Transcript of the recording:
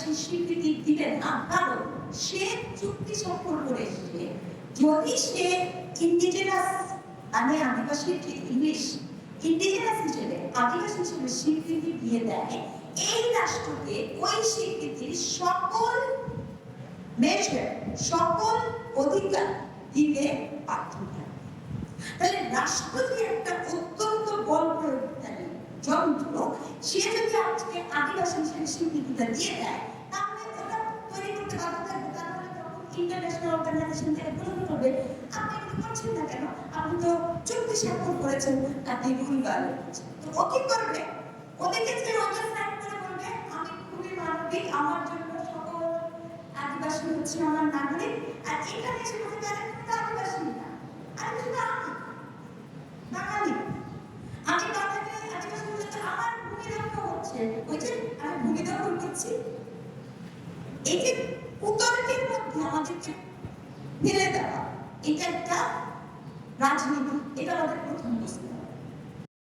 সেই স্বীকৃতি দিবেন না। কারণ সে চুক্তি সফল করে এসেছে যদি সে ইন্ডিজেনাস মানে আদিবাসী ঠিক ইংলিশ ইন্ডিজেনাস হিসেবে আদিবাসী হিসেবে স্বীকৃতি দিয়ে দেয়, এই রাষ্ট্রকে ওই স্বীকৃতির সকল মেজার সকল অধিকার দিতে বাধ্য তাহলে রাষ্ট্র যে একটা অত্যন্ত বল প্রয়োগকারী যন্ত্র, সে যদি আজকে আদিবাসী হিসেবে স্বীকৃতিটা দিয়ে দেয় ইন্টারন্যাশনাল অর্গানাইজেশন থেকে প্রশ্ন করবে, আপনি এগুলো করছেন না কেন? আপনি তো চুক্তি স্বাক্ষর করেছেন, আপনি ভুল ভালো তো ও কি করবে? ওদেরকে যে ওদের সাইড করে বলবে, আমি খুবই মানবিক, আমার জন্য সকল আদিবাসী হচ্ছে আমার নাগরিক, আর এখানে এসে বলতে পারে আদিবাসী না। আমি শুধু আমি, বাঙালি। আমি বাঙালি, আদিবাসী বলতে আমার ভূমি দখল হচ্ছে। ওই যে আমি ভূমি দখল করছি। এই যে উত্তরকের মধ্যে আমাদেরকে ফেলে দেওয়া এটা একটা রাজনীতি এটা